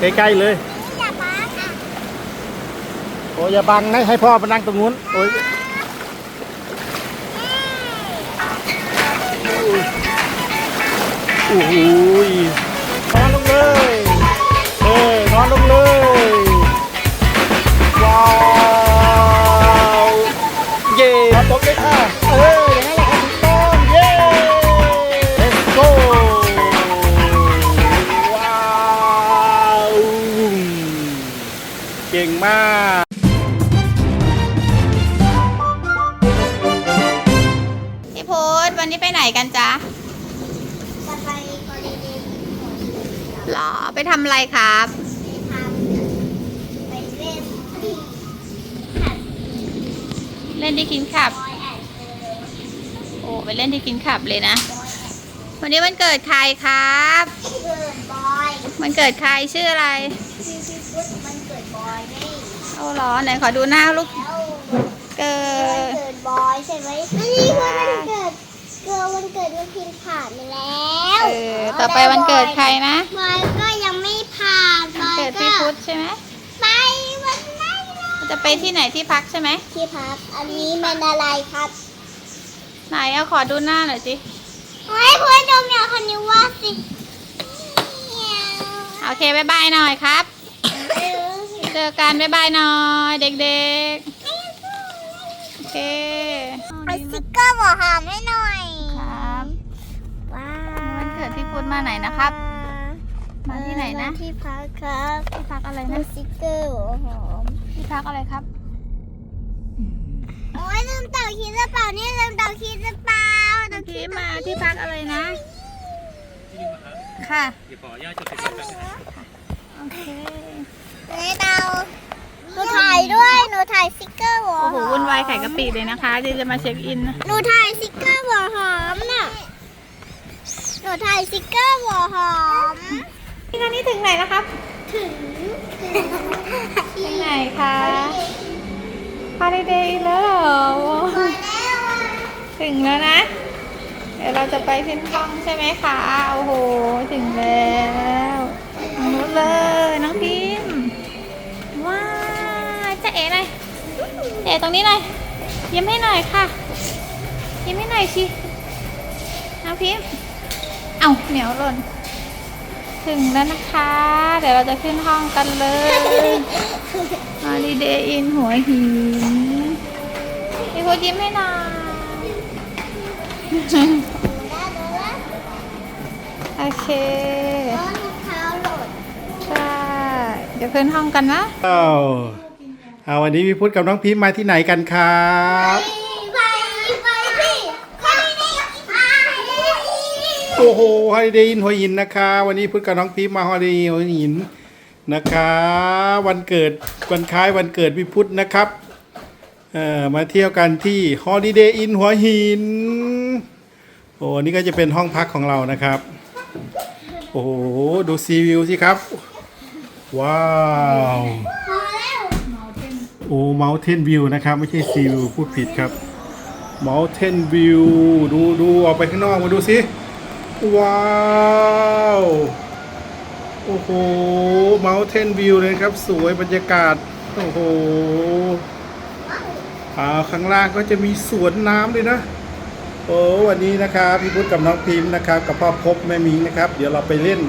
ใกล้ๆเลยอย่ามาค่ะโอ้ยอย่าบังนะให้พ่อมานั่งตรงนู้นโอ้ยโอ้โหยนอนลงเลยเออนอนลงเลยำอะไรครับไปทำไปเล่นที่หัดเล่นที่กินขับบอยแอนด์เกิร์ลโอ้ไปเล่นที่กินขับเลยนะ วันนี้วันเกิดใครครับเกิดบอยวันเกิดใครชื่ออะไรพี่พี่พุทธมันเกิดบอยไงเอาเหรอไหนขอดูหน้าลูกแล้วเกิวันดเกิดบอยใช่ไหมอันนี้วันเกิดเกิดวันเกิดมันพิมพ์ผ่านไปแล้ว เออ ต่อไปวันเกิดใครนะบอยก็ยังไม่ผ่านบอย เกิดก็พี่พุธใช่ไหมไปวันนั้นเลยจะไปที่ไหนที่พักใช่ไหมที่พัก อันนี้มันอะไรครับ ไหนเอาขอดูหน้าหน่อยสิเฮ้ยเพื่อนดมอย่างคนนี้ว่าสิโอเคบายบายหน่อยครับ เจอกันบายบายหน่อย เด็กๆ โอเคเอาสติ๊กเกอร์หัวหอมให้หน่อย ครับว้าวันเกิดพี่พุธมาไหนนะครับ มาที่ไหนนะ ที่พักครับที่พักอะไรเอานะสติ๊กเกอร์หัวหอมที่พักอะไรครับ โอ้ยลืมเต่าคิดหรือเปล่าเนี่ยลืมเต่าคิดหรือเปล่าเต่าคิพี่ดมาที่พักอะไรนะ ค่ะเดี๋ยวขออนุญาตจดทะเบียนแป๊บนึงโอเคเฮ้ยเต่าหนูถ่ายด้วยหนูถ่ายสติ๊กเกอร์หัวโอ้หโหอมวุ่นวายไข่กะปิเลยนะคะเดี๋ยวจะมาเช็คอินนะหนูถ่ายสติ๊กเกอร์หัวหอมน่ะหนูถ่ายสติ๊กเกอร์หัวหอม นี่ตอนนี้ถึงไหนแล้วครับ ถึงถึงไหนคะพาเดย์แล้วเหรอถึงแล้วนะ เดี๋ยวเราจะไปขึ้นห้องใช่ไหมคะ โอ้โห ถึงแล้วตรงนู้นเลย น้องพิมพ์ว้าวจะเอ๋หน่อยจะเอ๋ตรงนี้หน่อยยิ้มให้หน่อยค่ะ ยิ้มให้หน่อยสิ น้องพิมพ์เอ้าเหนียวหล่น ถึงแล้วนะคะ เดี๋ยวเราจะขึ้นห้องกันเลย Holiday Inn หัวหินพี่พูดยิ้มให้หน่อยโอเคใช่เดี๋ยวขึ้นห้องกันนะอ้าเอาวันนี้พี่พุทธกับน้องพิมมาที่ไหนกันครับ โอ้โหฮอลิเดย์อินหัวหินนะคะ วันนี้พุทธกับน้องพิมพ์มาฮอลิเดย์หัวหินนะคะ วันเกิดวันคล้ายวันเกิดพี่พุทธนะครับเอ่อมาเที่ยวกันที่ฮอลิเดย์อินหัวหินโอ้นี่ก็จะเป็นห้องพักของเรานะครับ โอ้โหดูซีวิวสิครับ ว้าวโอ้ Mountain View นะครับ ไม่ใช่ซีวิวพูดผิดครับ Mountain View ดูดูออกไปข้างนอกมาดูสิ ว้าว โอ้โห Mountain View เลยครับ สวยบรรยากาศ โอ้โหอ่าข้างล่างก็จะมีสวนน้ำด้วยนะ โอ้วันนี้นะครับพี่พุทธกับน้องพิมพ์นะครับ กับพ่อพบแม่มิงนะครับ เดี๋ยวเราไปเล่น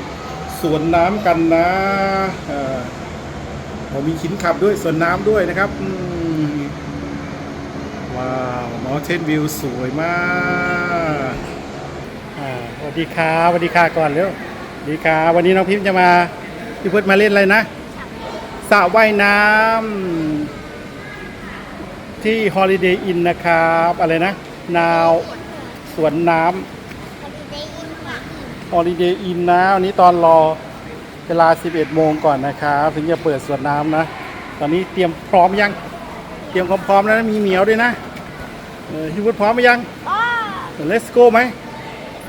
สวนน้ำกันนะเอ่อผมมีขินขับด้วยสวนน้ำด้วยนะครับว้าวมอเทนวิวสวยมาก สวัสดีครับสวัสดีค่ะก่อนเร็วสวัสดีครับวันนี้น้องพิมพ์จะมาพี่พุทธมาเล่นอะไรนะสระว่ายน้ำที่ Holiday Inn นะครับ อะไรนะ นาวสวนน้ำ Holiday Inn นะวันนี้ตอนรอเวลา 11 โมงก่อนนะครับถึงจะเปิดสวนน้ำนะ ตอนนี้เตรียมพร้อมยัง เตรียมความพร้อมแล้วนะมีเหมียวด้วยนะเออพี่วุฒิพร้อมไหมยัง Let's go ไหม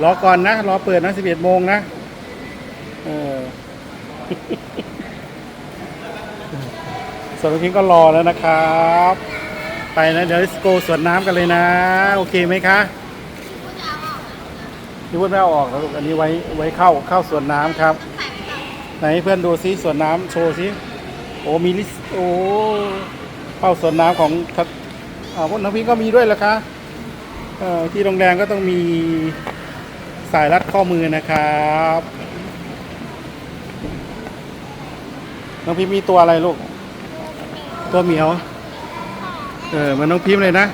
รอก่อนนะ รอเปิดนะ11โมงนะ เออส่วนน้งพิงก็รอแล้วนะครับ ไปนะเดี๋ยว Let's go สวนน้ำกันเลยนะ โอเคไหมคะพี่วุฒิไม่เอาออกแล้วลูกอันนี้ไว้ไว้เข้าเข้าสวนน้ำครับ ไหนเพื่อนดูซิสวนน้ำโชว์ซิโอ้มีลิสโอ้เข้าสวนน้ำของทัศอ่าพวกน้องพิงก็มีด้วยเหรอคะเอ่อที่โรงแรมก็ต้องมี สายรัดข้อมือนะครับน้องพิมมีตัวอะไรลูก ตัวเหมียว เออมันน้องพิมเลยนะ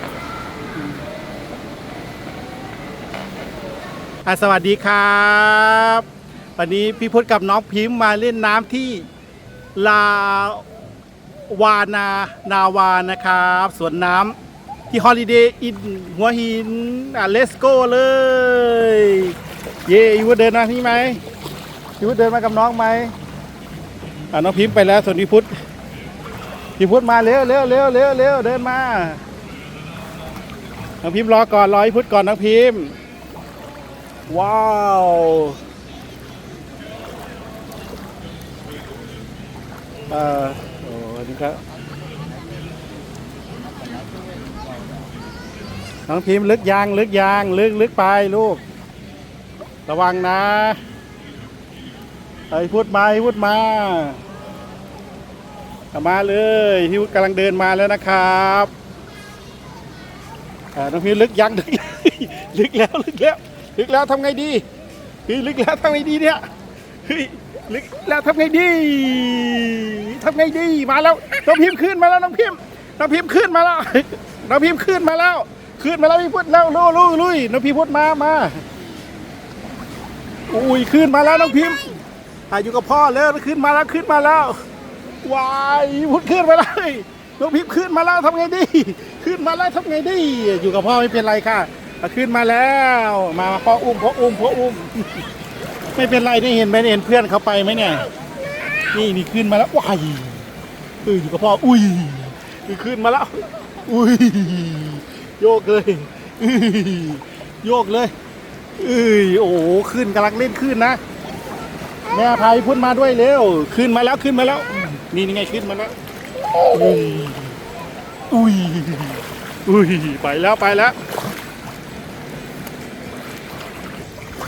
อะสวัสดีครับ วันนี้พี่พุทธกับน้องพิมพ์มาเล่นน้ำที่ลาวานานาวานะครับสวนน้ำที่ฮอลิเดย์อินหัวหินอะเลสโก้เลย เย่ยูวุฒเดินมาพี่ไหมยูวุฒเดินมากับน้องไหมอะน้องพิมพ์ไปแล้วส่วนพี่พุทธพี่พุทธมาเร็วเร็วเร็วเร็วเร็วเดินมาน้องพิมพ์รอก่อนรอพี่พุทธก่อนน้องพิมพ์ว้าวเอ่อโอ้นี่ครับน้องพิมพ์ลึกยางลึกยางลึกลึกไปลูก ระวังนะไอ้พูดมาไอ้พูดมามาเลยที่กำลังเดินมาแล้วนะครับน้องพิมลึกยังลึกลึกแล้วลึกแล้วลึกแล้วทำไงดีเฮ้ยลึกแล้วทำไงดีเนี่ยเฮ้ยลึกแล้วทำไงดีทำไงดีมาแล้วน้องพิมพ์ขึ้นมาแล้วน้องพิมพ์น้องพิมพ์ขึ้นมาแล้วน้องพิมพ์ขึ้นมาแล้ว ขึ้นมาแล้วพี่พุทธแล้วลุยลุยน้องพิมพ์พุทธมามา อุ้ยขึ้นมาแล้วน้องพิมพ์อะอยู่กับพ่อแล้วขึ้นมาแล้วขึ้นมาแล้ววายพุทธขึ้นมาเลยน้องพิมพ์ขึ้นมาแล้วทำไงดี ขึ้นมาแล้วทำไงดี อยู่กับพ่อไม่เป็นไรค่ะขึ้นมาแล้ว มาพ่ออุ้มพ่ออุ้มพ่ออุ้ม ไม่เป็นไรได้เห็นไหมเห็นเพื่อนเขาไปไหมเนี่ยนี่นี่ขึ้นมาแล้ววายเอออยู่กับพ่ออุ้ยนี่ขึ้นมาแล้ว อุ้ยโยกเลยอุ้ยโยกเลย เอ้ยโอ้ขึ้นกำลังเล่นขึ้นนะแม่พายพุ่นมาด้วยเร็วขึ้นมาแล้วขึ้นมาแล้ว นี่นี่ไงขึ้นมาแล้วอุ้ยอุ้ยอุ้ยไปแล้วไปแล้ว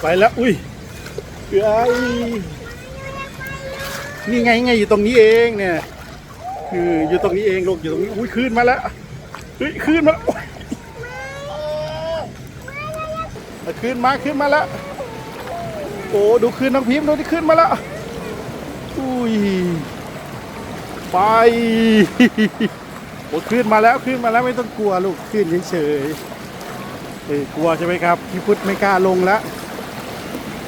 ไปแล้วอุ้ยเอ้ยนี่ไงไงอยู่ตรงนี้เองเนี่ยคืออยู่ตรงนี้เองลูกอยู่ตรงนี้อุ้ยขึ้นมาแล้วเฮ้ยขึ้นมาแล้วโอ๊ยเอา ขึ้นมาขึ้นมาแล้ว โอ้ดูขึ้นน้องพิมพ์ดูที่ขึ้นมาแล้ว อุ้ย ไปโอ้ขึ้นมาแล้วขึ้นมาแล้วไม่ต้องกลัวลูกขึ้นเฉยๆเออกลัวใช่ไหมครับพี่พุทธไม่กล้าลงแล้ว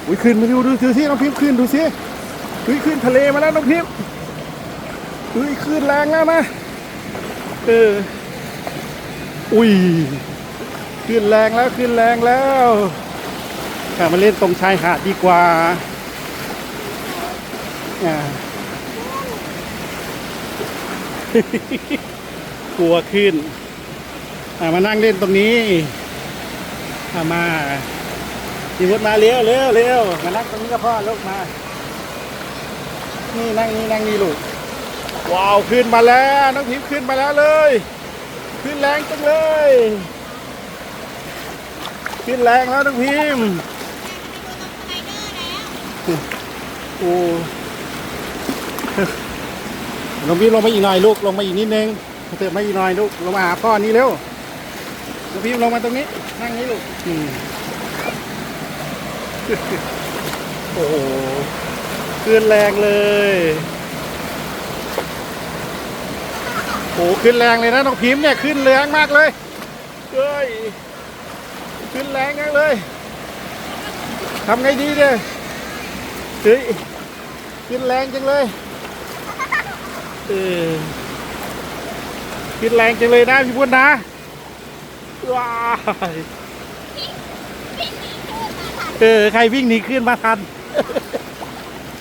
อุ้ยขึ้นมาดูดูดูสิน้องพิมพ์ขึ้นดูสิอุ้ยขึ้นทะเลมาแล้วน้องพิมพ์อุ้ยขึ้นแรงแล้วนะเอออุ้ย ขึ้นแรงแล้วขึ้นแรงแล้วอะมาเล่นตรงชายหาดดีกว่าอ่กลัวขึ้นมานั่งเล่นตรงนี้อะมาพี่พุทธมาเร็วเร็วเร็วมานั่งตรงนี้กับพ่อลูกมา นี่นั่งนี่นั่งนี่ลูกว้าวขึ้นมาแล้วน้องพิมพ์ขึ้นมาแล้วเลย ขึ้นแรงจังเลย ขึ้นแรงแล้วน้องพิมพ์โอ้น้องพิมพ์ลงมาอีกหน่อยลูกลงมาอีกนิดนึงเติมมาอีกหน่อยลูกลงมาหาพ่อนี่เร็วน้องพิมพ์ลงมาตรงนี้นั่งนี้ลูกอืมโอ้โหขึ้นแรงเลยโอ้โหขึ้นแรงเลยนะน้องพิมพ์เนี่ยขึ้นแรงมากเลยเฮ้ย ขึ้นแรงมากเลยทำไงดีเนี่ยเฮ้ยขึ้นแรงจังเลยเออขึ้นแรงจังเลยนะพี่พุทธนะว้ายเออใครวิ่งหนีขึ้นมาทัน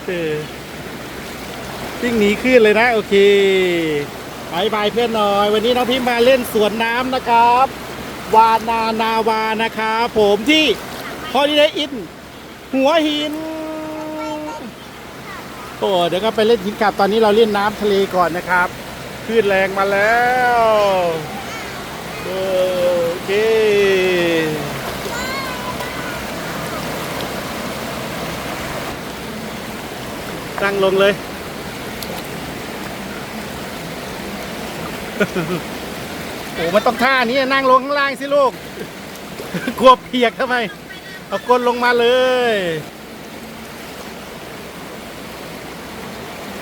เออวิ่งหนีขึ้นเลยนะ โอเคบายบายเพื่อนหน่อย วันนี้น้องพิมมาเล่นสวนน้ำนะครับ วานานาวานะครับผมที่ฮอลิเดย์อิน หัวหิน โอ้เดี๋ยวก็ไปเล่นหินกลับตอนนี้เราเล่นน้ำทะเลก่อนนะครับคลื่นแรงมาแล้วโอเคอนั่งลงเลย อ้มันต้องท่านี้นั่งลงข้างล่างสิลูก กลัวเปียกทำไม เอาก้นลงมาเลย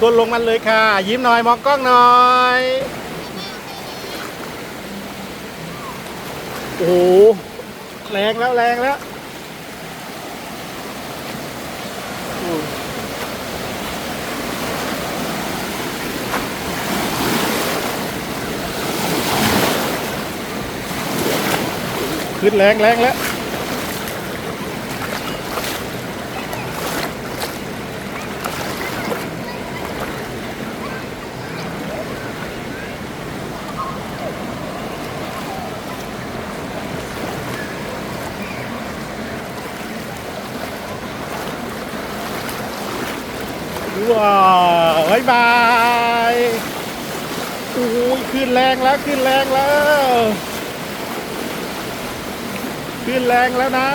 ก้นลงมาเลยค่ะ ยิ้มหน่อยมองกล้องหน่อยโอ้โหแรงแล้วแรงแล้ว ขึ้นแรงแรงแล้วว้าวบายบายโอ้ยขึ้นแรงแล้ว ขึ้นแรงแล้ว ขึ้นแรงแล้วนะ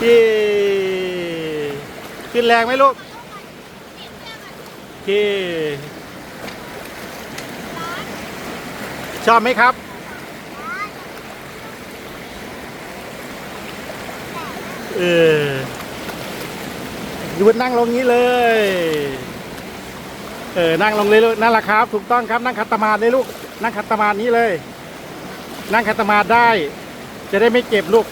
ที่ขึ้นแรงไหมลูกที่ชอบไหมครับ เออยูดนั่งลงนี้เลย เออ นั่งลงเลยลูกนั่นแหละครับ ถูกต้องครับ นั่งคัตมาดเลยลูก นั่งคัตมาดนี้เลย นั่งคัตมาได้ จะได้ไม่เจ็บลูก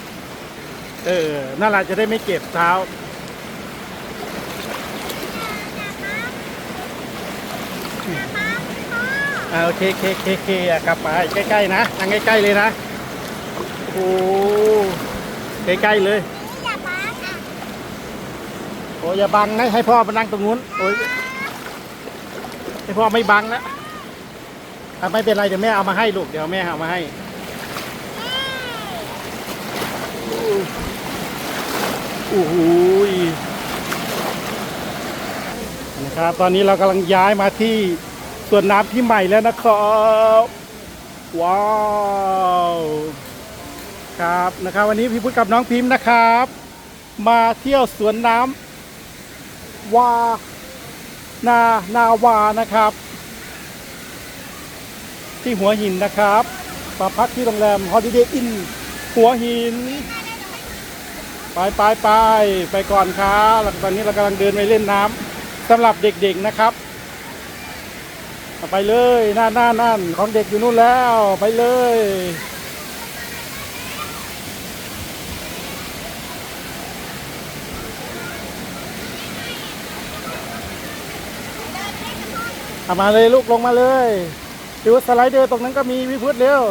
เออนั่นแหละจะได้ไม่เจ็บเท้า อ่าโอเคเคเคเคอะกลับไปใกล้ๆนะนั่งใกล้ๆเลยนะโอ้ใกล้ๆเลยโอ้ยอย่าบังนะให้พ่อมานั่งตรงนู้นโอ้ยให้พ่อไม่บังนะอะไม่เป็นไรเดี๋ยวแม่เอามาให้ลูกเดี๋ยวแม่เอามาให้ โอ้โหนะครับตอนนี้เรากำลังย้ายมาที่ส่วนน้ำที่ใหม่แล้วนะครับว้าวครับนะครับ วันนี้พี่พุทธกับน้องพิมพ์นะครับ มาเที่ยวสวนน้ำวานานาวานะครับ ที่หัวหินนะครับมาพักที่โรงแรม Holiday Inn หัวหิน ไปไปไปไปก่อนครับแล้วตอนนี้เรากำลังเดินไปเล่นน้ำสำหรับเด็กๆนะครับไปเลยน่านน่านน่นของเด็กอยู่นู่นแล้วไปเลยเอามาเลยลูกลงมาเลยดูสไลเดอร์ตรงนั้นก็มีวิพุทธเร็ว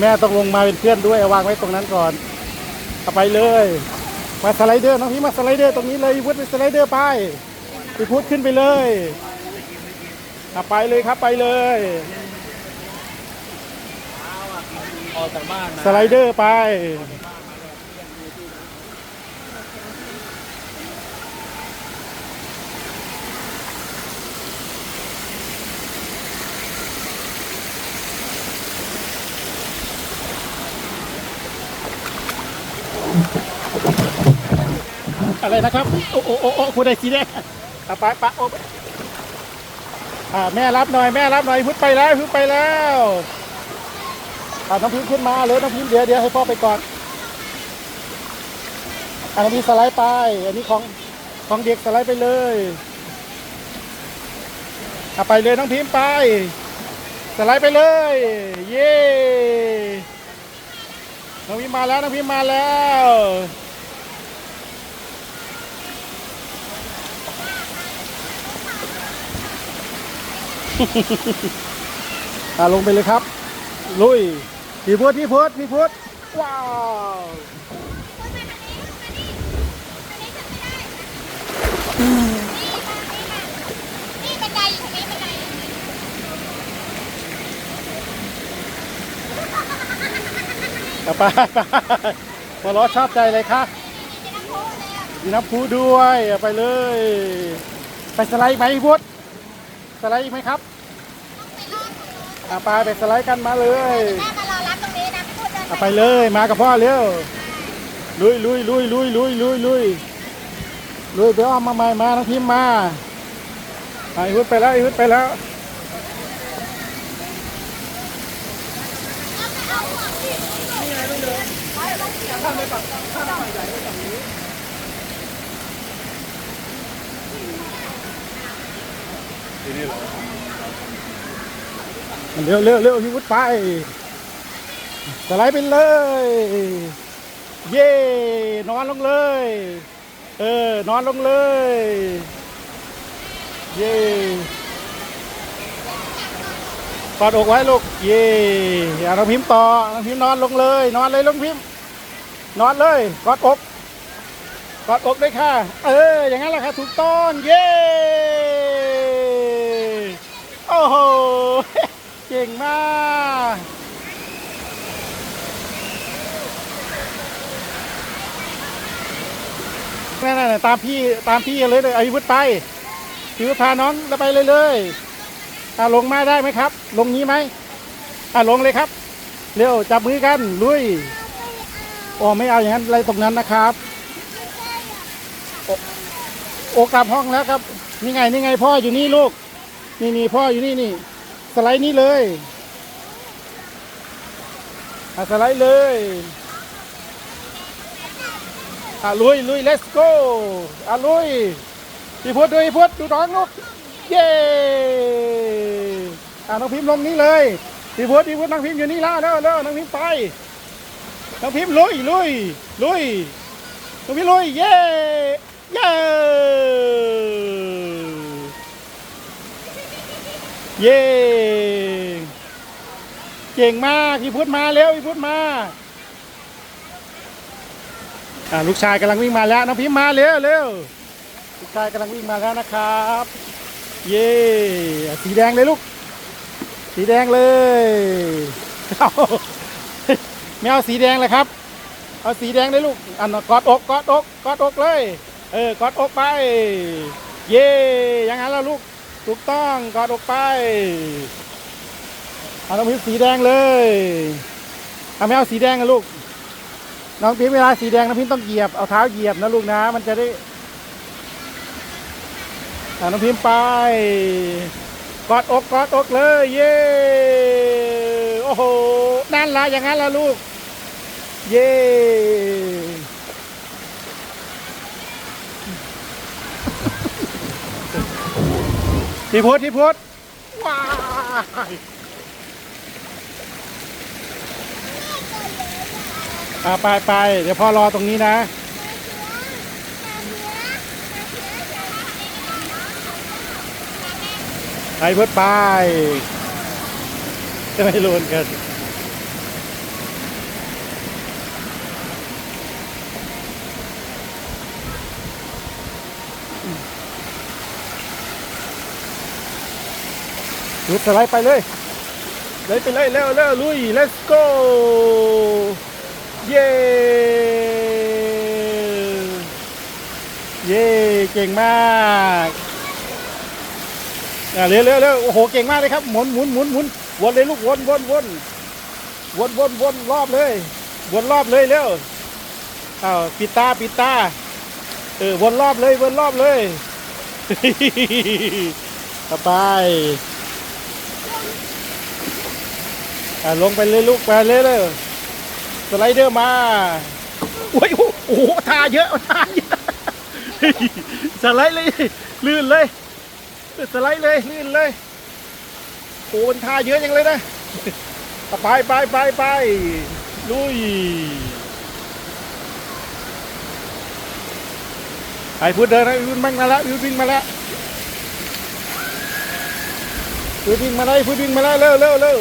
แม่ต้องลงมาเป็นเพื่อนด้วยเอาวางไว้ตรงนั้นก่อนเอาไปเลย มาสไลเดอร์น้องพี่มาสไลเดอร์ตรงนี้เลยวิพุทธไปสไลเดอร์ไปวิพุทธขึ้นไปเลยเอาไปเลยครับไปเลยออกจากบ้านสไลเดอร์ไป อะไรนะครับ โอ้โอ้โอ้โอ้คุณได้สีแดงอะไปไปโอ้อ่าแม่รับหน่อยแม่รับหน่อยพุทธไปแล้วพุทธไปแล้วอ่าน้องพิมพ์ขึ้นมาเลยน้องพิมพ์เดี๋ยวเดี๋ยวให้พ่อไปก่อนอ่าน้องพิมพ์สไลด์ไป อันนี้ของของเด็กสไลด์ไปเลยอะไปเลยน้องพิมพ์ไป สไลด์ไปเลย เย้ น้องพิมพ์มาแล้วน้องพิมพ์มาแล้วอ่าลงไปเลยครับ ลุย พี่พุทธพี่พุทธพี่พุทธว้าวนี่บันไดอยู่ตรงนี้บันได เอา ไปไปพอล้อชอบใจเลยค่ะมีน้ำพุด้วยไปเลย ไปสไลด์ไหมพุทสไลด์อีกไหมครับอาไปไปสไลด์กันมาเลยแม่มารอรับตรงนี้เอาไปเลยมากับพ่อเร็วลุยลุยลุยลุยลุยลุยลุยลุยไปอ้อมมาใหม่มาน้องพิมมาไอ้พุดไปแล้วไอ้พุดไปแล้ว เร็วเร็วเร็วพี่วุฒิไปสไลด์ไปเลย เย่นอนลงเลย เออนอนลงเลย เย่กอดอกไว้ลูก เย่อย่าน้องพิมพ์ต่อน้องพิมพ์นอนลงเลย นอนเลยน้องพิมพ์ นอนเลยกอดอกกอดอกด้วยค่ะ เออ อย่างนั้นแหละค่ะถูกต้อง เย่โอ้โห เก่งมาก นั่นๆตามพี่ตามพี่เลยเลยอายุทธไปอายุทธพาน้องแล้วไปเลยเลยอ่าลงมาได้ไหมครับ ลงนี้ไหมอ่าลงเลยครับ เร็วจับมือกัน ลุย โอ้ไม่เอาอย่างนั้นอะไรตรงนั้นนะครับโอโอกลับห้องแล้วครับนี่ไงนี่ไงพ่ออยู่นี่ลูก นี่นี่พ่ออยู่นี่นี่สไลด์นี่เลยอ่าสไลด์เลยอะลุยลุย let's go อะลุยพี่พุทธดูพี่พุทธดูน้องลูกเย้อะน้องพิมพ์ลงนี้เลยพี่พุทธพี่พุทธน้องพิมพ์อยู่นี่แล้วแล้วแล้วน้องพิมพ์ไป น้องพิมพ์ลุยลุยลุยน้องพิมพ์ลุยเย้เย้เย้เก่งมากพี่พุทธมาเร็วพี่พุทธมาอ่าลูกชายกำลังวิ่งมาแล้วน้องพิมพ์มาเร็วเร็วลูกชายกำลังวิ่งมาแล้วนะครับ เย่สีแดงเลยลูก สีแดงเลย ไม่เอาสีแดงเลยครับ เอาสีแดงเลยลูกอันกอดอกกอดอกกอดอกเลย เออกอดอกไป เย่อย่างนั้นแล้วลูกถูกต้องกอดอกไปเอาน้องพิมสีแดงเลยเอาไม่เอาสีแดงกันลูก น้องพิมเวลาสีแดงน้องพิมต้องเหยียบเอาเท้าเหยียบนะลูกนะ มันจะได้อ่าน้องพิมไปกอดอกกอดอกเลย เย้โอ้โหนั่นละอย่างนั้นละลูก เย้พี่พุทธพี่พุทธว้ายอ่าไปไปเดี๋ยวพ่อรอตรงนี้นะไปพุทธไปจะไม่รู้เหมือนกัน ลุดสไลด์ไปเลยเลยไปเลยเร็วเร็วลุย let's go เย้เย้เก่งมากอะเร็วเร็วเร็วโอ้โหเก่งมากเลยครับหมุนหมุนหมุนหมุนวนเลยลูกวนวนวนวนวนวนรอบเลย วนรอบเลยเร็วอ้าวปิดตาปิดตาเออวนรอบเลยวนรอบเลยต่อไป อะ ลงไปเลยลูกไปเลยเลยสไลเดอร์มาโอ้ยโอ้โหทาเยอะทาเยอะสไลด์เลยลื่นเลยสไลด์เลยลื่นเลยโอ้มันทาเยอะจังเลยนะไปไปไปไปลุยไอ้พูดเดินนะวิ่งมาแล้วพูดวิ่งมาแล้วพูดวิ่งมาแล้วพูดวิ่งมาแล้วเร็วเร็วเร็ว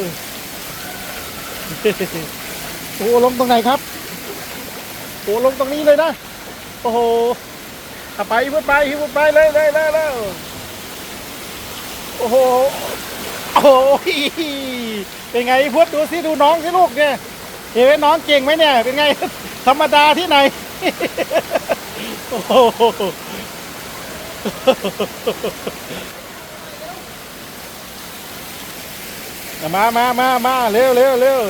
โอ้ลงตรงไหนครับโอ้ลงตรงนี้เลยนะโอ้โหไปพูดไปพูดไปเลยเลยเลยเลยโอ้โหโอ้โหเป็นไงพูดดูสิดูน้องสิลูกเนี่ยเห็นไหมน้องเก่งไหมเนี่ย เป็นไง ธรรมดาที่ไหนโอ้โห มามามามาเร็วเร็วเร็ว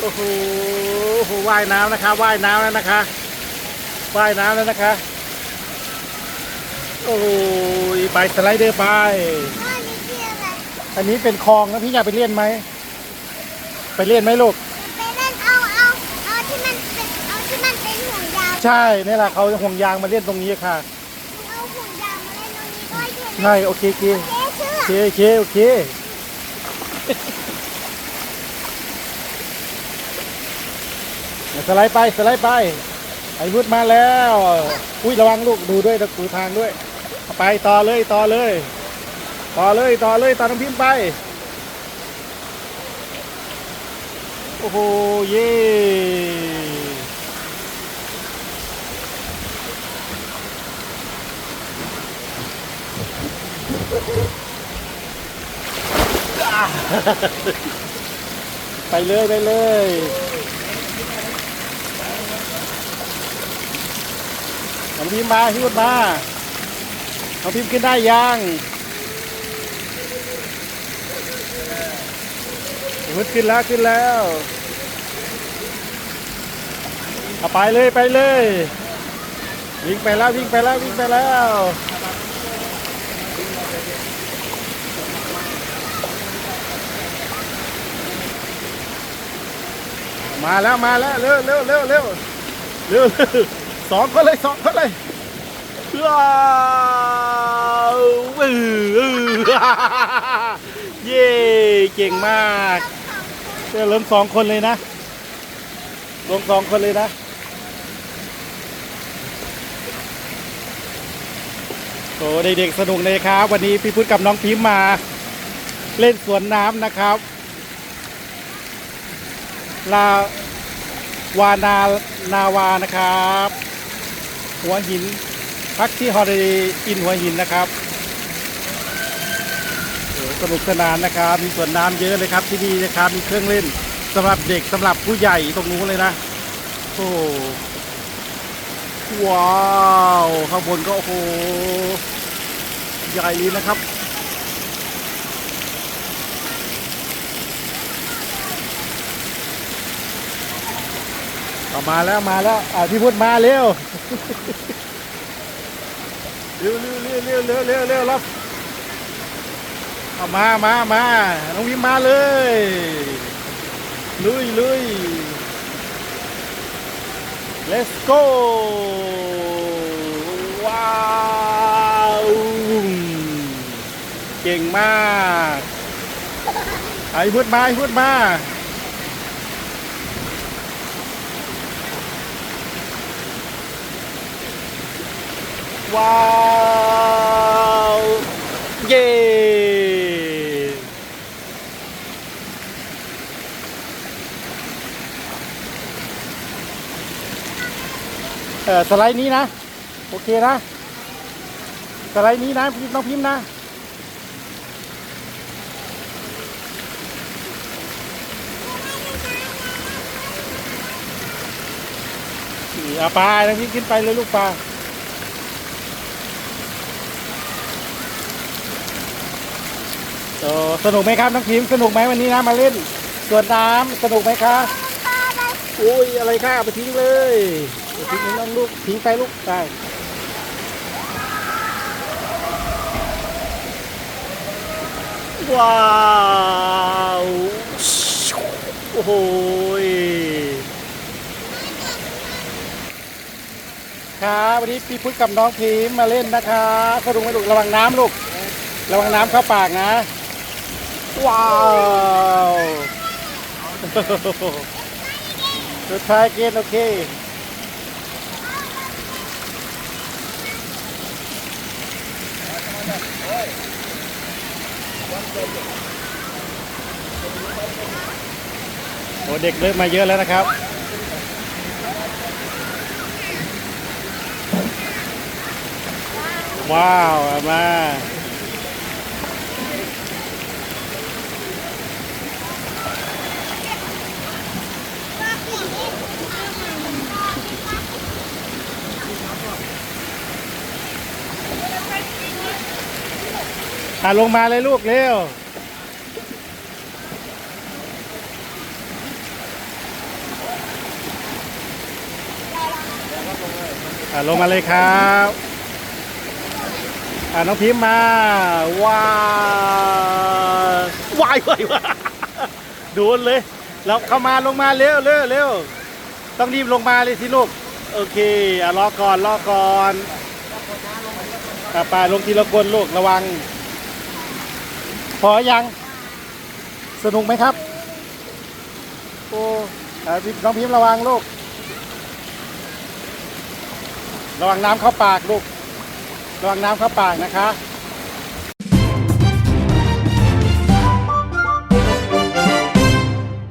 โอ้โหว่ายน้ำนะคะ ว่ายน้ำแล้วนะคะ ว่ายน้ำแล้วนะคะ โอ้ยไปสไลเดอร์ไป อันนี้เป็นคลองนะพี่อยากไปเล่นไหม ไปเล่นไหมลูก ไปเล่นเอาเอาเอาที่มันเป็นเอาที่มันเป็นห่วงยางใช่นี่แหละเขาห่วงยางมาเล่นตรงนี้ค่ะเอาห่วงยางมาเล่นตรงนี้ก็เห็นใช่โอเคโอเคเจ๊เชื่อโอเคโอเคโอเคสไลด์ไปสไลด์ไปไอ้พุทธมาแล้ว อุ้ยระวังลูกดูด้วยดูทางด้วยเอาไปต่อเลยต่อเลย ต่อเลยต่อเลยต่อน้ำพิมพ์ไป โอ้โห เย่ไปเลยไปเลยน้องพิมพ์มาพิมพ์มาน้องพิมพ์ขึ้นได้ยัง พุทธขึ้นแล้วขึ้นแล้วเอาไปเลยไปเลยวิ่งไปแล้ววิ่งไปแล้ววิ่งไปแล้วมาแล้วมาแล้วเร็วเร็วเร็วเร็วเร็วสองคนเลยสองคนเลยว้าวอื้ออื้อเย้เก่งมาก เดี๋ยวลงสองคนเลยนะ ลงสองคนเลยนะ โอ้เด็กๆสนุกเลยครับ วันนี้พี่พุทธกับน้องพิมพ์มา เล่นสวนน้ำนะครับ ลาวานานาวานะครับ หัวหินพักที่ฮอลิเดย์อินหัวหินนะครับ สนุกสนานนะครับ มีสวนน้ำเยอะเลยครับที่นี่นะครับ มีเครื่องเล่นสำหรับเด็กสำหรับผู้ใหญ่ตรงนู้นเลยนะโอ้ว้าวข้างบนก็โอ้โหใหญ่นะครับมาแล้วมาแล้วอ่าพี่พุทธมาเร็วเร็วเร็วเร็วเร็วเร็วเร็วรับ เอามามามาน้องพิมมาเลย ลุยลุย let's go ว้าวเก่งมากไอ้พุทธมาไอ้พุทธมาว้าว เย้เออสไลด์นี้นะ โอเคนะ สไลด์นี้นะพี่น้องพิมพ์นะเอาไปน้องพิมพ์ขึ้นไปเลยลูกปลาโอ้สนุกไหมครับน้องพิมพ์สนุกไหมวันนี้นะมาเล่นสวนน้ำสนุกไหมคะพ่อไปอุ้ยอะไรค่ะเอาไปทิ้งเลยเอาไป ทิ้งน้องลูกทิ้งไปลูกไปว้าวโอ้โหยครับวันนี้พี่พุทธกับน้องพิมมาเล่นนะคะสนุกไหมลูกระวังน้ำลูก ระวังน้ำเข้าปากนะ ว้าวสุดท้ายเกณฑ์โอเค โอ้เด็กเริ่มมาเยอะแล้วนะครับว้าวมา อะลงมาเลยลูกเร็วอะลงมาเลยครับอะน้องพิมมาว้าววายว้าโดนเลย เราเข้ามาลงมาเร็วเร็วเร็วต้องรีบลงมาเลยสิลูก โอเคอะรอก่อนรอก่อนอะไปลงทีละคนลูกระวัง พอยัง สนุกไหมครับ โอ้พี่น้องพิมพ์ระวังลูก ระวังน้ำเข้าปากลูก ระวังน้ำเข้าปากนะคะ